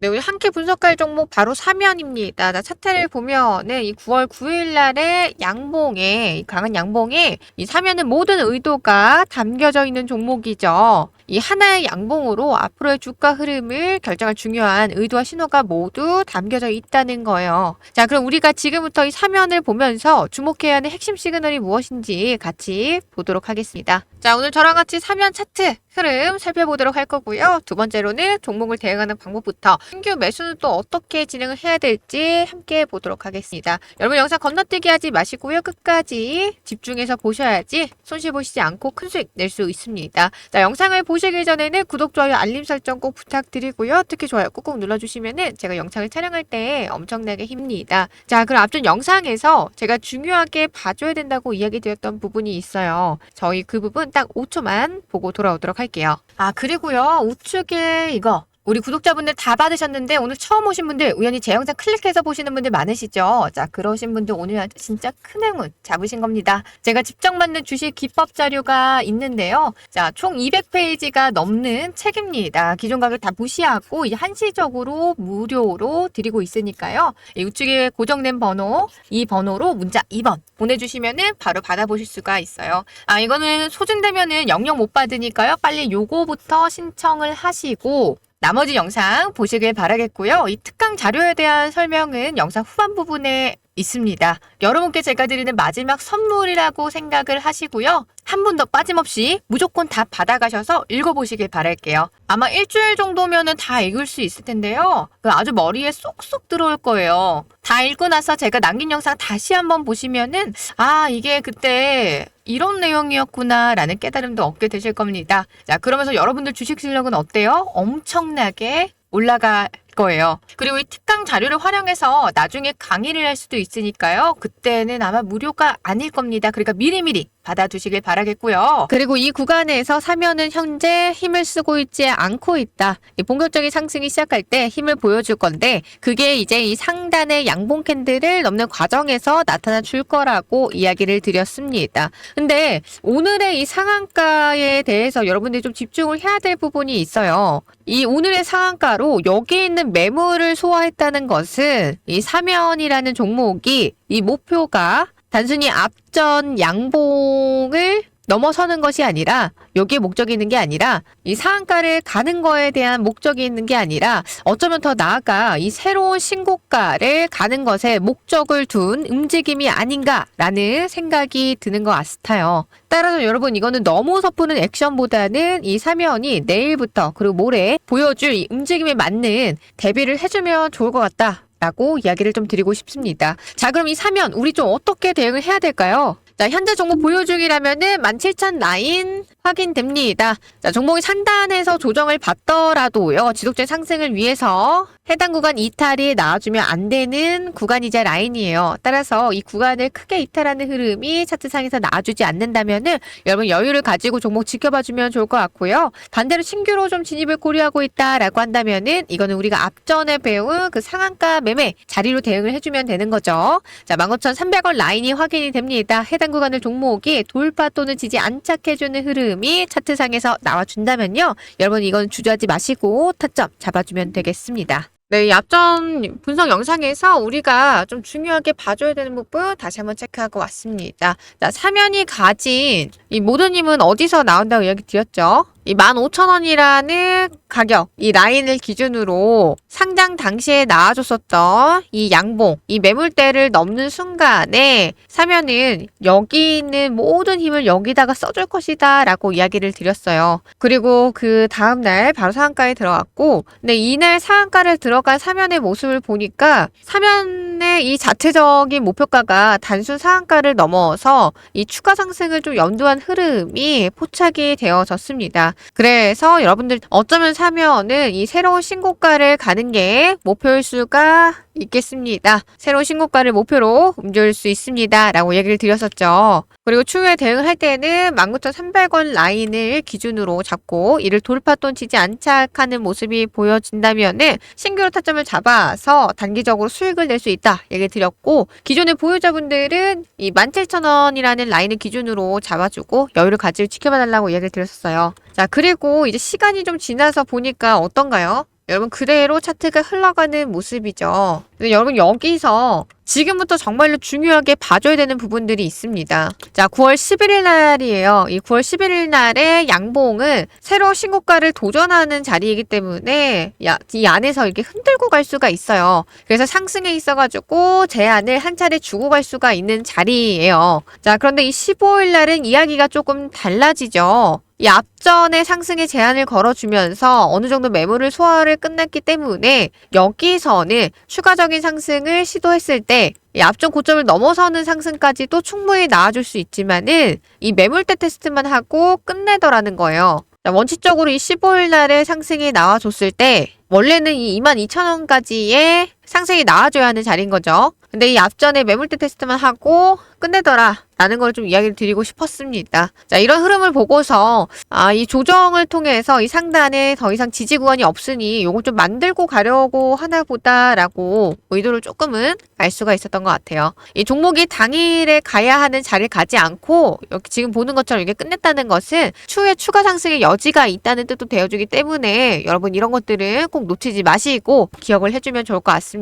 네, 우리 함께 분석할 종목 바로 사면입니다. 나 차트를 보면은 이 9월 9일 날에 양봉에, 이 강한 양봉에 이 사면은 모든 의도가 담겨져 있는 종목이죠. 이 하나의 양봉으로 앞으로의 주가 흐름을 결정할 중요한 의도와 신호가 모두 담겨져 있다는 거예요. 자, 그럼 우리가 지금부터 이 사면을 보면서 주목해야 하는 핵심 시그널이 무엇인지 같이 보도록 하겠습니다. 자, 오늘 저랑 같이 사면 차트 흐름 살펴보도록 할 거고요. 두 번째로는 종목을 대응하는 방법부터 신규 매수는 또 어떻게 진행을 해야 될지 함께 보도록 하겠습니다. 여러분 영상 건너뛰기 하지 마시고요. 끝까지 집중해서 보셔야지 손실 보시지 않고 큰 수익 낼 수 있습니다. 자, 영상을 보시 기 전에는 구독, 좋아요, 알림 설정 꼭 부탁드리고요. 특히 좋아요 꾹꾹 눌러주시면은 제가 영상을 촬영할 때 엄청나게 힘입니다. 자, 그럼 앞전 영상에서 제가 중요하게 봐줘야 된다고 이야기 드렸던 부분이 있어요. 저희 그 부분 딱 5초만 보고 돌아오도록 할게요. 아, 그리고요. 우측에 이거 우리 구독자분들 다 받으셨는데 오늘 처음 오신 분들 우연히 제 영상 클릭해서 보시는 분들 많으시죠? 자 그러신 분들 오늘 진짜 큰 행운 잡으신 겁니다. 제가 직접 만든 주식 기법 자료가 있는데요. 자총 200페이지가 넘는 책입니다. 기존 가격 다 무시하고 한시적으로 무료로 드리고 있으니까요. 이 우측에 고정된 번호 이 번호로 문자 2번 보내주시면은 바로 받아보실 수가 있어요. 아 이거는 소진되면은 영영 못 받으니까요. 빨리 요거부터 신청을 하시고 나머지 영상 보시길 바라겠고요. 이 특강 자료에 대한 설명은 영상 후반 부분에 있습니다. 여러분께 제가 드리는 마지막 선물이라고 생각을 하시고요. 한 분도 빠짐없이 무조건 다 받아가셔서 읽어보시길 바랄게요. 아마 일주일 정도면은 다 읽을 수 있을 텐데요. 그 아주 머리에 쏙쏙 들어올 거예요. 다 읽고 나서 제가 남긴 영상 다시 한번 보시면은 아 이게 그때 이런 내용이었구나라는 깨달음도 얻게 되실 겁니다. 자 그러면서 여러분들 주식 실력은 어때요? 엄청나게 올라갈 거예요. 그리고 이 특강 자료를 활용해서 나중에 강의를 할 수도 있으니까요. 그때는 아마 무료가 아닐 겁니다. 그러니까 미리미리 받아두시길 바라겠고요. 그리고 이 구간에서 사면은 현재 힘을 쓰고 있지 않고 있다. 이 본격적인 상승이 시작할 때 힘을 보여줄 건데 그게 이제 이 상단의 양봉 캔들을 넘는 과정에서 나타나 줄 거라고 이야기를 드렸습니다. 근데 오늘의 이 상한가에 대해서 여러분들이 좀 집중을 해야 될 부분이 있어요. 이 오늘의 상한가로 여기 있는 매물을 소화했다는 것은 이 사면이라는 종목이 이 목표가 단순히 앞전 양봉을 넘어서는 것이 아니라 여기에 목적이 있는 게 아니라 이 상한가를 가는 거에 대한 목적이 있는 게 아니라 어쩌면 더 나아가 이 새로운 신고가를 가는 것에 목적을 둔 움직임이 아닌가라는 생각이 드는 것 같아요. 따라서 여러분 이거는 너무 섣부른 액션보다는 이 사면이 내일부터 그리고 모레 보여줄 이 움직임에 맞는 대비를 해주면 좋을 것 같다. 라고 이야기를 좀 드리고 싶습니다. 자, 그럼 이 사면 우리 좀 어떻게 대응을 해야 될까요? 자, 현재 종목 보유 중이라면은 17,000 라인 확인됩니다. 자, 종목이 상단에서 조정을 받더라도요. 지속적인 상승을 위해서 해당 구간 이탈이 나와주면 안 되는 구간이자 라인이에요. 따라서 이 구간을 크게 이탈하는 흐름이 차트상에서 나와주지 않는다면은 여러분 여유를 가지고 종목 지켜봐주면 좋을 것 같고요. 반대로 신규로 좀 진입을 고려하고 있다라고 한다면은 이거는 우리가 앞전에 배운 그 상한가 매매 자리로 대응을 해주면 되는 거죠. 자, 15,300원 라인이 확인이 됩니다. 해당 구간을 종목이 돌파 또는 지지 안착해주는 흐름이 차트상에서 나와준다면요. 여러분 이건 주저하지 마시고 타점 잡아주면 되겠습니다. 네, 이 앞전 분석 영상에서 우리가 좀 중요하게 봐줘야 되는 부분 다시 한번 체크하고 왔습니다. 자, 사면이 가진 이 모든 힘은 어디서 나온다고 이야기 드렸죠? 이 15,000원이라는 가격, 이 라인을 기준으로 상장 당시에 나와줬었던 이 양봉, 이 매물대를 넘는 순간에 사면은 여기 있는 모든 힘을 여기다가 써줄 것이다 라고 이야기를 드렸어요. 그리고 그 다음날 바로 상한가에 들어갔고, 근데 이날 상한가를 들어간 사면의 모습을 보니까 사면의 이 자체적인 목표가가 단순 상한가를 넘어서 이 추가 상승을 좀 염두한 흐름이 포착이 되어졌습니다. 그래서 여러분들 어쩌면 사면은 이 새로운 신고가를 가는 게 목표일 수가 있겠습니다. 새로운 신고가를 목표로 움직일 수 있습니다. 라고 얘기를 드렸었죠. 그리고 추후에 대응할 때는 19,300원 라인을 기준으로 잡고 이를 돌파 또는 지지 안착하는 모습이 보여진다면은 신규로 타점을 잡아서 단기적으로 수익을 낼 수 있다 얘기 드렸고 기존의 보유자분들은 이 17,000원이라는 라인을 기준으로 잡아주고 여유를 가지고 지켜봐 달라고 얘기를 드렸었어요. 자 그리고 이제 시간이 좀 지나서 보니까 어떤가요? 여러분 그대로 차트가 흘러가는 모습이죠. 여러분 여기서 지금부터 정말로 중요하게 봐줘야 되는 부분들이 있습니다. 자, 9월 11일 날이에요. 이 9월 11일 날에 양봉은 새로 신고가를 도전하는 자리이기 때문에 야, 이 안에서 이렇게 흔들고 갈 수가 있어요. 그래서 상승에 있어가지고 제안을 한 차례 주고 갈 수가 있는 자리예요. 자, 그런데 이 15일 날은 이야기가 조금 달라지죠. 이 앞전에 상승의 제한을 걸어주면서 어느 정도 매물을 소화를 끝냈기 때문에 여기서는 추가적인 상승을 시도했을 때이 앞전 고점을 넘어서는 상승까지도 충분히 나와줄 수 있지만은 이 매물대 테스트만 하고 끝내더라는 거예요. 자, 원칙적으로 이 15일 날에 상승이 나와줬을 때 원래는 이 22,000원까지의 상승이 나와줘야 하는 자리인 거죠. 근데 이 앞전에 매물대 테스트만 하고 끝내더라. 라는 걸 좀 이야기를 드리고 싶었습니다. 자, 이런 흐름을 보고서, 아, 이 조정을 통해서 이 상단에 더 이상 지지 구간이 없으니 요걸 좀 만들고 가려고 하나 보다라고 의도를 조금은 알 수가 있었던 것 같아요. 이 종목이 당일에 가야 하는 자리를 가지 않고, 여기 지금 보는 것처럼 이게 끝냈다는 것은 추후에 추가 상승의 여지가 있다는 뜻도 되어주기 때문에 여러분 이런 것들은 꼭 놓치지 마시고 기억을 해주면 좋을 것 같습니다.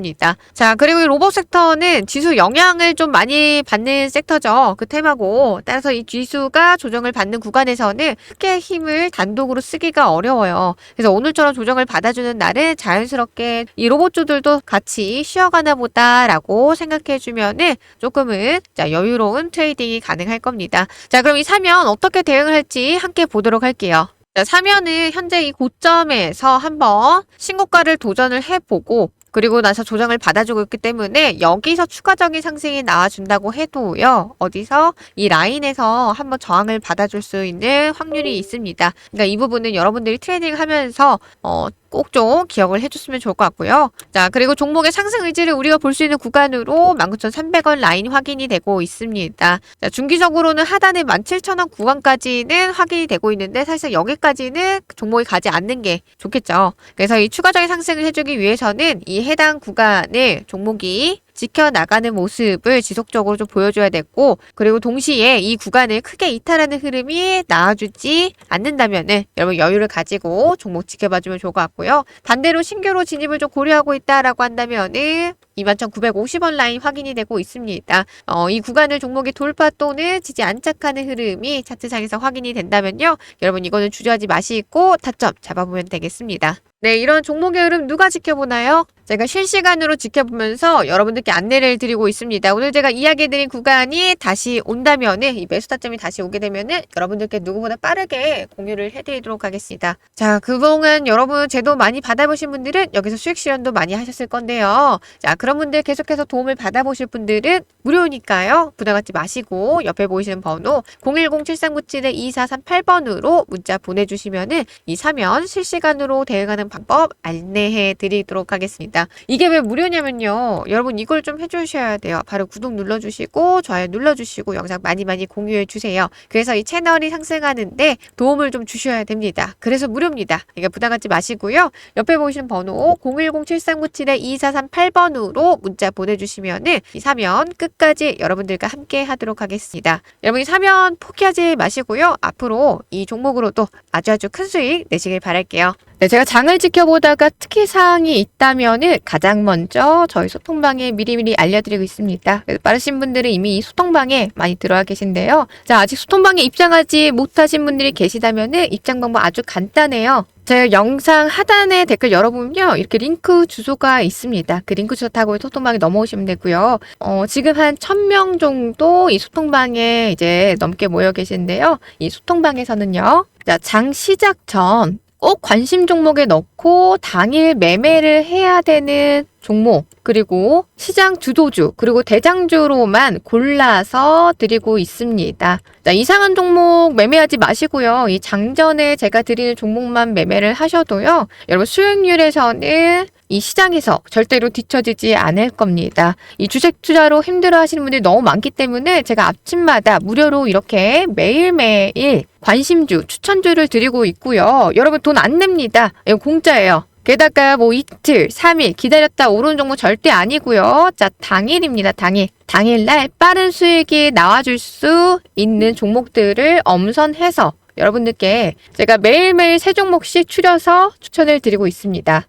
자, 그리고 이 로봇 섹터는 지수 영향을 좀 많이 받는 섹터죠. 그 테마고 따라서 이 지수가 조정을 받는 구간에서는 크게 힘을 단독으로 쓰기가 어려워요. 그래서 오늘처럼 조정을 받아주는 날은 자연스럽게 이 로봇주들도 같이 쉬어가나 보다라고 생각해 주면은 조금은 자, 여유로운 트레이딩이 가능할 겁니다. 자, 그럼 이 사면 어떻게 대응을 할지 함께 보도록 할게요. 자, 사면은 현재 이 고점에서 한번 신고가를 도전을 해보고 그리고 나서 조정을 받아주고 있기 때문에 여기서 추가적인 상승이 나와준다고 해도요. 어디서 이 라인에서 한번 저항을 받아줄 수 있는 확률이 있습니다. 그러니까 이 부분은 여러분들이 트레이딩 하면서 어, 꼭 좀 기억을 해줬으면 좋을 것 같고요. 자, 그리고 종목의 상승 의지를 우리가 볼 수 있는 구간으로 19,300원 라인 확인이 되고 있습니다. 자, 중기적으로는 하단의 17,000원 구간까지는 확인이 되고 있는데 사실 여기까지는 종목이 가지 않는 게 좋겠죠. 그래서 이 추가적인 상승을 해주기 위해서는 이 해당 구간을 종목이 지켜나가는 모습을 지속적으로 좀 보여줘야 됐고 그리고 동시에 이 구간을 크게 이탈하는 흐름이 나와주지 않는다면은 여러분 여유를 가지고 종목 지켜봐주면 좋을 것 같고요. 반대로 신규로 진입을 좀 고려하고 있다라고 한다면은 21,950원 라인 확인이 되고 있습니다. 어, 이 구간을 종목이 돌파 또는 지지 안착하는 흐름이 차트상에서 확인이 된다면요. 여러분 이거는 주저하지 마시고 타점 잡아보면 되겠습니다. 네, 이런 종목의 흐름 누가 지켜보나요? 제가 실시간으로 지켜보면서 여러분들께 안내를 드리고 있습니다. 오늘 제가 이야기해드린 구간이 다시 온다면은 이 매수 타점이 다시 오게 되면은 여러분들께 누구보다 빠르게 공유를 해드리도록 하겠습니다. 자, 그동안 여러분 제도 많이 받아보신 분들은 여기서 수익 실현도 많이 하셨을 건데요. 자, 그런 분들 계속해서 도움을 받아보실 분들은 무료니까요. 부담 갖지 마시고 옆에 보이시는 번호 010-7397-2438번으로 문자 보내주시면은 이 사면 실시간으로 대응하는 방법 안내해 드리도록 하겠습니다. 이게 왜 무료냐면요. 여러분 이걸 좀 해주셔야 돼요. 바로 구독 눌러주시고 좋아요 눌러주시고 영상 많이 많이 공유해 주세요. 그래서 이 채널이 상승하는데 도움을 좀 주셔야 됩니다. 그래서 무료입니다. 그러니까 부담 갖지 마시고요. 옆에 보이시는 번호 010-7397-2438번 으로 문자 보내주시면은 이 사면 끝까지 여러분들과 함께 하도록 하겠습니다. 여러분 이 사면 포기하지 마시고요. 앞으로 이 종목으로도 아주 아주 큰 수익 내시길 바랄게요. 네, 제가 장을 지켜보다가 특히 사항이 있다면은 가장 먼저 저희 소통방에 미리미리 알려드리고 있습니다. 빠르신 분들은 이미 이 소통방에 많이 들어와 계신데요. 자, 아직 소통방에 입장하지 못하신 분들이 계시다면은 입장 방법 아주 간단해요. 제 영상 하단에 댓글 열어보면요. 이렇게 링크 주소가 있습니다. 그 링크 주소 타고 소통방에 넘어오시면 되고요. 어, 지금 한 1000명 정도 이 소통방에 이제 넘게 모여 계신데요. 이 소통방에서는요. 자, 장 시작 전 꼭 관심 종목에 넣고 당일 매매를 해야 되는 종목, 그리고 시장 주도주, 그리고 대장주로만 골라서 드리고 있습니다. 자, 이상한 종목 매매하지 마시고요. 이 장전에 제가 드리는 종목만 매매를 하셔도요. 여러분 수익률에서는 이 시장에서 절대로 뒤처지지 않을 겁니다. 이 주식 투자로 힘들어 하시는 분들이 너무 많기 때문에 제가 아침마다 무료로 이렇게 매일매일 관심주, 추천주를 드리고 있고요. 여러분 돈 안 냅니다. 이거 공짜예요. 게다가 뭐 이틀, 3일 기다렸다 오르는 종목 절대 아니고요. 자, 당일입니다. 당일. 당일날 빠른 수익이 나와줄 수 있는 종목들을 엄선해서 여러분들께 제가 매일매일 세 종목씩 추려서 추천을 드리고 있습니다.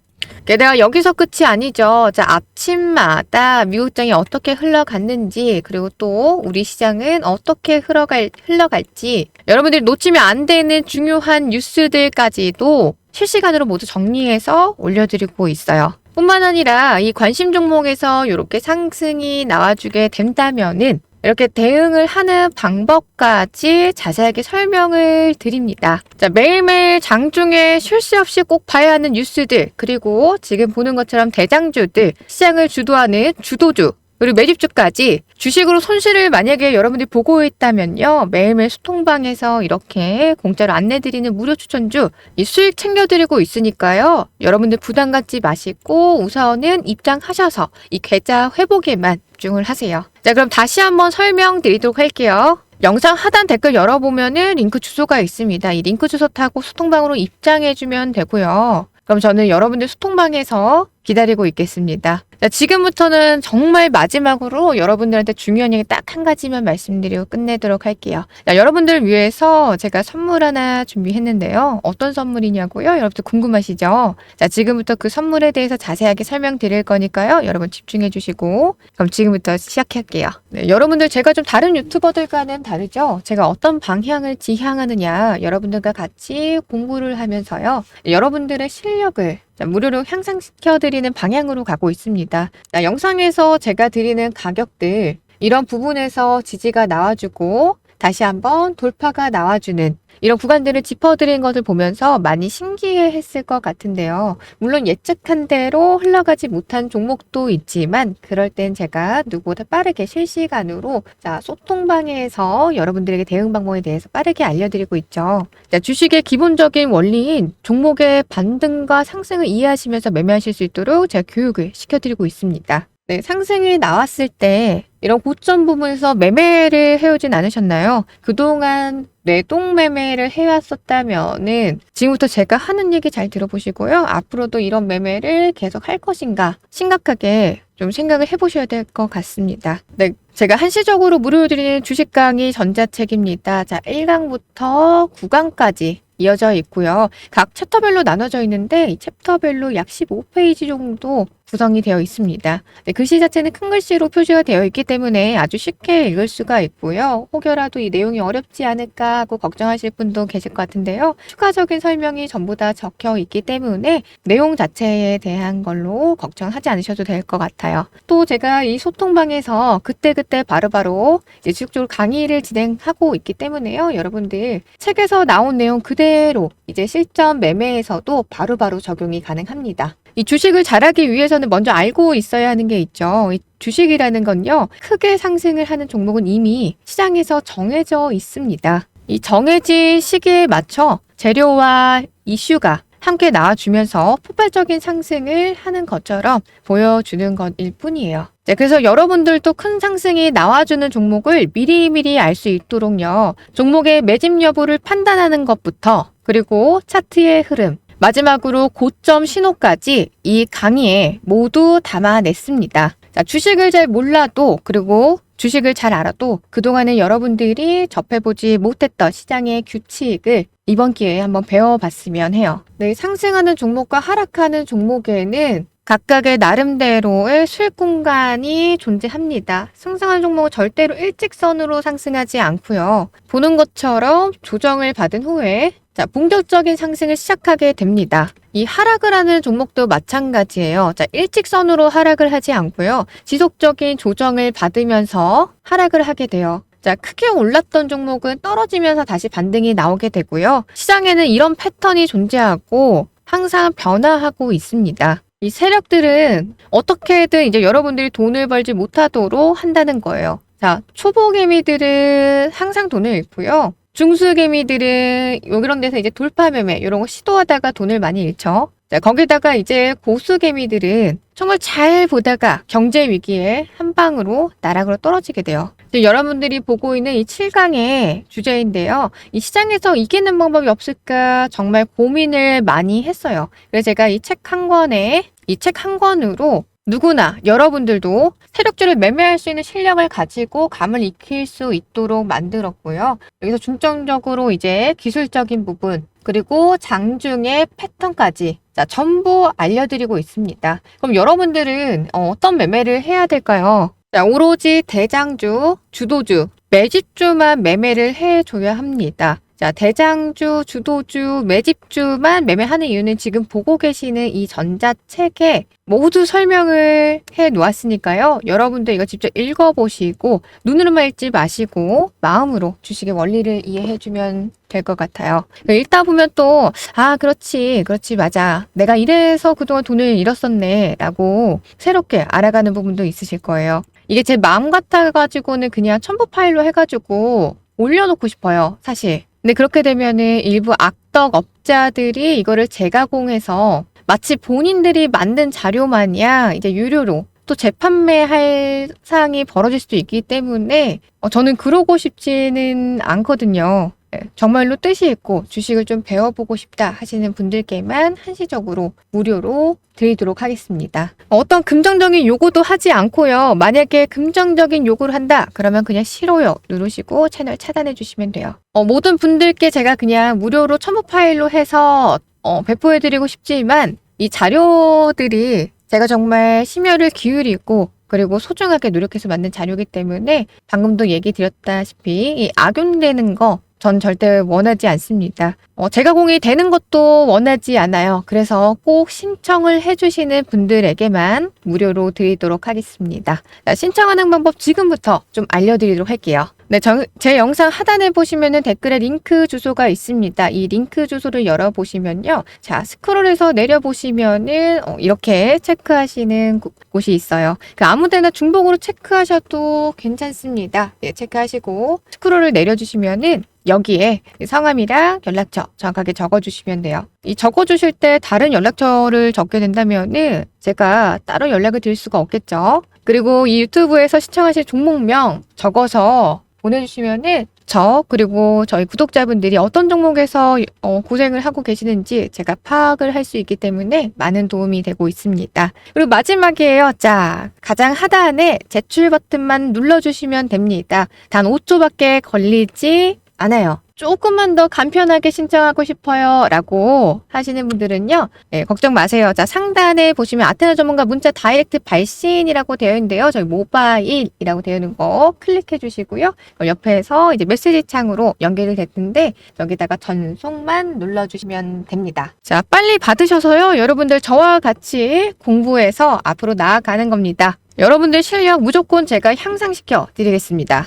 게다가 여기서 끝이 아니죠. 자, 아침마다 미국장이 어떻게 흘러갔는지, 그리고 또 우리 시장은 어떻게 흘러갈, 흘러갈지, 여러분들이 놓치면 안 되는 중요한 뉴스들까지도 실시간으로 모두 정리해서 올려드리고 있어요. 뿐만 아니라 이 관심 종목에서 이렇게 상승이 나와주게 된다면은 이렇게 대응을 하는 방법까지 자세하게 설명을 드립니다. 자, 매일매일 장중에 쉴 새 없이 꼭 봐야 하는 뉴스들, 그리고 지금 보는 것처럼 대장주들, 시장을 주도하는 주도주, 그리고 매집주까지 주식으로 손실을 만약에 여러분들이 보고 있다면요. 매일매일 소통방에서 이렇게 공짜로 안내드리는 무료 추천주 이 수익 챙겨드리고 있으니까요. 여러분들 부담 갖지 마시고 우선은 입장하셔서 이 계좌 회복에만 집중을 하세요. 자, 그럼 다시 한번 설명드리도록 할게요. 영상 하단 댓글 열어보면은 링크 주소가 있습니다. 이 링크 주소 타고 소통방으로 입장해주면 되고요. 그럼 저는 여러분들 소통방에서 기다리고 있겠습니다. 자, 지금부터는 정말 마지막으로 여러분들한테 중요한 얘기 딱 한 가지만 말씀드리고 끝내도록 할게요. 자, 여러분들을 위해서 제가 선물 하나 준비했는데요. 어떤 선물이냐고요? 여러분들 궁금하시죠? 자, 지금부터 그 선물에 대해서 자세하게 설명드릴 거니까요. 여러분 집중해 주시고 그럼 지금부터 시작할게요. 네, 여러분들 제가 좀 다른 유튜버들과는 다르죠? 제가 어떤 방향을 지향하느냐 여러분들과 같이 공부를 하면서요. 여러분들의 실력을 자, 무료로 향상시켜드리는 방향으로 가고 있습니다. 자, 영상에서 제가 드리는 가격들, 이런 부분에서 지지가 나와주고, 다시 한번 돌파가 나와주는 이런 구간들을 짚어드린 것을 보면서 많이 신기해 했을 것 같은데요. 물론 예측한 대로 흘러가지 못한 종목도 있지만 그럴 땐 제가 누구보다 빠르게 실시간으로 자, 소통방에서 여러분들에게 대응 방법에 대해서 빠르게 알려드리고 있죠. 자, 주식의 기본적인 원리인 종목의 반등과 상승을 이해하시면서 매매하실 수 있도록 제가 교육을 시켜드리고 있습니다. 네, 상승이 나왔을 때 이런 고점 부분에서 매매를 해오진 않으셨나요? 그동안 뇌동 매매를 해왔었다면은 지금부터 제가 하는 얘기 잘 들어보시고요. 앞으로도 이런 매매를 계속 할 것인가 심각하게 좀 생각을 해보셔야 될 것 같습니다. 네, 제가 한시적으로 무료로 드리는 주식 강의 전자책입니다. 자, 1강부터 9강까지 이어져 있고요. 각 챕터별로 나눠져 있는데 이 챕터별로 약 15페이지 정도 구성이 되어 있습니다. 네, 글씨 자체는 큰 글씨로 표시가 되어 있기 때문에 아주 쉽게 읽을 수가 있고요. 혹여라도 이 내용이 어렵지 않을까 하고 걱정하실 분도 계실 것 같은데요. 추가적인 설명이 전부 다 적혀 있기 때문에 내용 자체에 대한 걸로 걱정하지 않으셔도 될 것 같아요. 또 제가 이 소통방에서 그때그때 바로바로 이제 지속적으로 강의를 진행하고 있기 때문에요. 여러분들 책에서 나온 내용 그대로 이제 실전 매매에서도 바로바로 적용이 가능합니다. 이 주식을 잘하기 위해서는 먼저 알고 있어야 하는 게 있죠. 이 주식이라는 건요, 크게 상승을 하는 종목은 이미 시장에서 정해져 있습니다. 이 정해진 시기에 맞춰 재료와 이슈가 함께 나와주면서 폭발적인 상승을 하는 것처럼 보여주는 것일 뿐이에요. 네, 그래서 여러분들도 큰 상승이 나와주는 종목을 미리미리 알 수 있도록요. 종목의 매집 여부를 판단하는 것부터 그리고 차트의 흐름, 마지막으로 고점 신호까지 이 강의에 모두 담아냈습니다. 자, 주식을 잘 몰라도 그리고 주식을 잘 알아도 그동안에 여러분들이 접해보지 못했던 시장의 규칙을 이번 기회에 한번 배워봤으면 해요. 네, 상승하는 종목과 하락하는 종목에는 각각의 나름대로의 수익 공간이 존재합니다. 상승하는 종목은 절대로 일직선으로 상승하지 않고요. 보는 것처럼 조정을 받은 후에 자, 본격적인 상승을 시작하게 됩니다. 이 하락을 하는 종목도 마찬가지예요. 자, 일직선으로 하락을 하지 않고요. 지속적인 조정을 받으면서 하락을 하게 돼요. 자, 크게 올랐던 종목은 떨어지면서 다시 반등이 나오게 되고요. 시장에는 이런 패턴이 존재하고 항상 변화하고 있습니다. 이 세력들은 어떻게든 이제 여러분들이 돈을 벌지 못하도록 한다는 거예요. 자, 초보 개미들은 항상 돈을 잃고요. 중수 개미들은 이런 데서 이제 돌파 매매 이런 거 시도하다가 돈을 많이 잃죠. 자, 거기다가 이제 고수 개미들은 정말 잘 보다가 경제 위기에 한 방으로 나락으로 떨어지게 돼요. 여러분들이 보고 있는 이 7강의 주제인데요. 이 시장에서 이기는 방법이 없을까 정말 고민을 많이 했어요. 그래서 제가 이 책 한 권에 이 책 한 권으로 누구나 여러분들도 세력주를 매매할 수 있는 실력을 가지고 감을 익힐 수 있도록 만들었고요. 여기서 중점적으로 이제 기술적인 부분, 그리고 장중의 패턴까지 자, 전부 알려드리고 있습니다. 그럼 여러분들은 어, 떤 매매를 해야 될까요? 자, 오로지 대장주, 주도주, 매집주만 매매를 해줘야 합니다. 자, 대장주, 주도주, 매집주만 매매하는 이유는 지금 보고 계시는 이 전자책에 모두 설명을 해 놓았으니까요. 여러분들 이거 직접 읽어보시고 눈으로만 읽지 마시고 마음으로 주식의 원리를 이해해 주면 될 것 같아요. 읽다 보면 또, 아, 그렇지, 그렇지, 맞아. 내가 이래서 그동안 돈을 잃었었네. 라고 새롭게 알아가는 부분도 있으실 거예요. 이게 제 마음 같아가지고는 그냥 첨부 파일로 해가지고 올려놓고 싶어요. 사실. 근데 그렇게 되면은 일부 악덕 업자들이 이거를 재가공해서 마치 본인들이 만든 자료 마냥 이제 유료로 또 재판매할 사항이 벌어질 수도 있기 때문에 어, 저는 그러고 싶지는 않거든요. 예, 정말로 뜻이 있고 주식을 좀 배워보고 싶다 하시는 분들께만 한시적으로 무료로 드리도록 하겠습니다. 어떤 금정적인 요구도 하지 않고요. 만약에 금정적인 요구를 한다 그러면 그냥 싫어요 누르시고 채널 차단해 주시면 돼요. 어, 모든 분들께 제가 그냥 무료로 첨부 파일로 해서 어, 배포해 드리고 싶지만 이 자료들이 제가 정말 심혈을 기울이고 그리고 소중하게 노력해서 만든 자료이기 때문에 방금도 얘기 드렸다시피 이 악용되는 거 전 절대 원하지 않습니다. 어, 재가공이 되는 것도 원하지 않아요. 그래서 꼭 신청을 해주시는 분들에게만 무료로 드리도록 하겠습니다. 자, 신청하는 방법 지금부터 좀 알려드리도록 할게요. 네, 저, 제 영상 하단에 보시면은 댓글에 링크 주소가 있습니다. 이 링크 주소를 열어보시면요. 자, 스크롤해서 내려보시면은 어, 이렇게 체크하시는 곳- 곳이 있어요. 그 아무 데나 중복으로 체크하셔도 괜찮습니다. 네, 체크하시고 스크롤을 내려주시면은 여기에 성함이랑 연락처 정확하게 적어주시면 돼요. 이 적어주실 때 다른 연락처를 적게 된다면은 제가 따로 연락을 드릴 수가 없겠죠. 그리고 이 유튜브에서 시청하실 종목명 적어서 보내주시면은 저 그리고 저희 구독자분들이 어떤 종목에서 어, 고생을 하고 계시는지 제가 파악을 할 수 있기 때문에 많은 도움이 되고 있습니다. 그리고 마지막이에요. 자, 가장 하단에 제출 버튼만 눌러주시면 됩니다. 단 5초밖에 걸리지 않아요. 조금만 더 간편하게 신청하고 싶어요. 라고 하시는 분들은요. 네, 걱정 마세요. 자, 상단에 보시면 아테나 전문가 문자 다이렉트 발신이라고 되어 있는데요. 저희 모바일이라고 되어 있는 거 클릭해 주시고요. 어, 옆에서 이제 메시지 창으로 연결이 됐는데 여기다가 전송만 눌러 주시면 됩니다. 자, 빨리 받으셔서요. 여러분들 저와 같이 공부해서 앞으로 나아가는 겁니다. 여러분들 실력 무조건 제가 향상시켜 드리겠습니다.